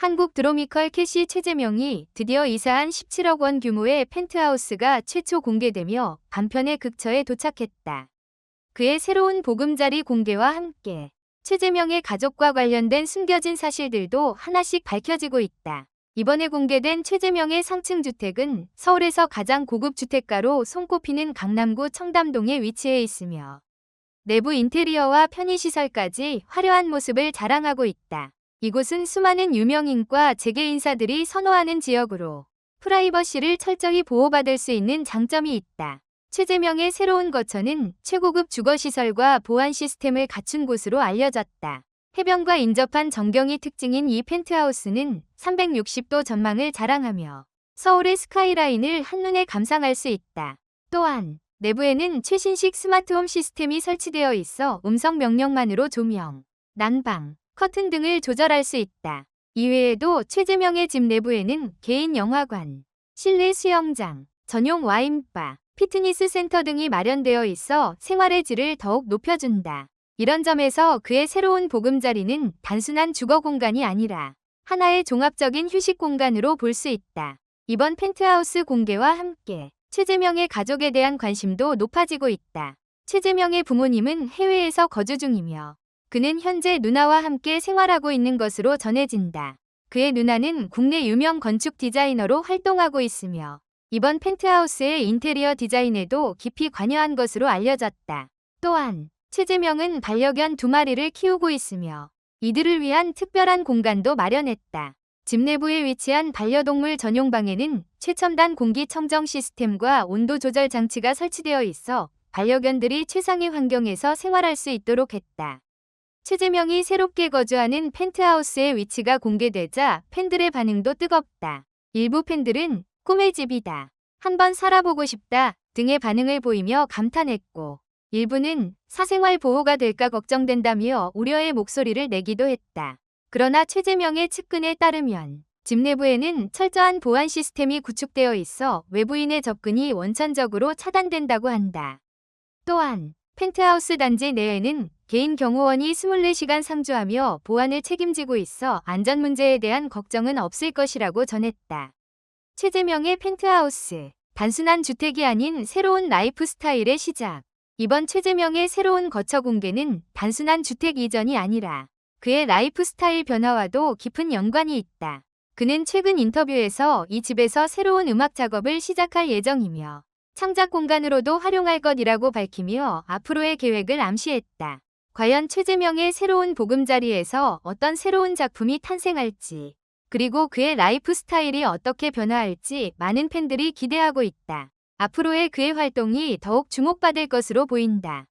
한국 드로미컬 캐시 최재명이 드디어 이사한 17억 원 규모의 펜트하우스가 최초 공개되며 반편의 극처에 도착했다. 그의 새로운 보금자리 공개와 함께 최재명의 가족과 관련된 숨겨진 사실들도 하나씩 밝혀지고 있다. 이번에 공개된 최재명의 상층 주택은 서울에서 가장 고급 주택가로 손꼽히는 강남구 청담동에 위치해 있으며 내부 인테리어와 편의시설까지 화려한 모습을 자랑하고 있다. 이곳은 수많은 유명인과 재계 인사들이 선호하는 지역으로 프라이버시를 철저히 보호받을 수 있는 장점이 있다. 최재명의 새로운 거처는 최고급 주거시설과 보안 시스템을 갖춘 곳으로 알려졌다. 해변과 인접한 전경이 특징인 이 펜트하우스는 360도 전망을 자랑하며 서울의 스카이라인을 한눈에 감상할 수 있다. 또한 내부에는 최신식 스마트홈 시스템이 설치되어 있어 음성 명령만으로 조명, 난방, 커튼 등을 조절할 수 있다. 이외에도 최재명의 집 내부에는 개인 영화관, 실내 수영장, 전용 와인바, 피트니스 센터 등이 마련되어 있어 생활의 질을 더욱 높여준다. 이런 점에서 그의 새로운 보금자리는 단순한 주거 공간이 아니라 하나의 종합적인 휴식 공간으로 볼 수 있다. 이번 펜트하우스 공개와 함께 최재명의 가족에 대한 관심도 높아지고 있다. 최재명의 부모님은 해외에서 거주 중이며 그는 현재 누나와 함께 생활하고 있는 것으로 전해진다. 그의 누나는 국내 유명 건축 디자이너로 활동하고 있으며 이번 펜트하우스의 인테리어 디자인에도 깊이 관여한 것으로 알려졌다. 또한 최재명은 반려견 두 마리를 키우고 있으며 이들을 위한 특별한 공간도 마련했다. 집 내부에 위치한 반려동물 전용 방에는 최첨단 공기 청정 시스템과 온도 조절 장치가 설치되어 있어 반려견들이 최상의 환경에서 생활할 수 있도록 했다. 최재명이 새롭게 거주하는 펜트하우스의 위치가 공개되자 팬들의 반응도 뜨겁다. 일부 팬들은 꿈의 집이다. 한번 살아보고 싶다 등의 반응을 보이며 감탄했고 일부는 사생활 보호가 될까 걱정된다며 우려의 목소리를 내기도 했다. 그러나 최재명의 측근에 따르면 집 내부에는 철저한 보안 시스템이 구축되어 있어 외부인의 접근이 원천적으로 차단된다고 한다. 또한 펜트하우스 단지 내에는 개인 경호원이 24시간 상주하며 보안을 책임지고 있어 안전 문제에 대한 걱정은 없을 것이라고 전했다. 최재명의 펜트하우스. 단순한 주택이 아닌 새로운 라이프 스타일의 시작. 이번 최재명의 새로운 거처 공개는 단순한 주택 이전이 아니라 그의 라이프 스타일 변화와도 깊은 연관이 있다. 그는 최근 인터뷰에서 이 집에서 새로운 음악 작업을 시작할 예정이며 창작 공간으로도 활용할 것이라고 밝히며 앞으로의 계획을 암시했다. 과연 최재명의 새로운 보금자리에서 어떤 새로운 작품이 탄생할지, 그리고 그의 라이프 스타일이 어떻게 변화할지 많은 팬들이 기대하고 있다. 앞으로의 그의 활동이 더욱 주목받을 것으로 보인다.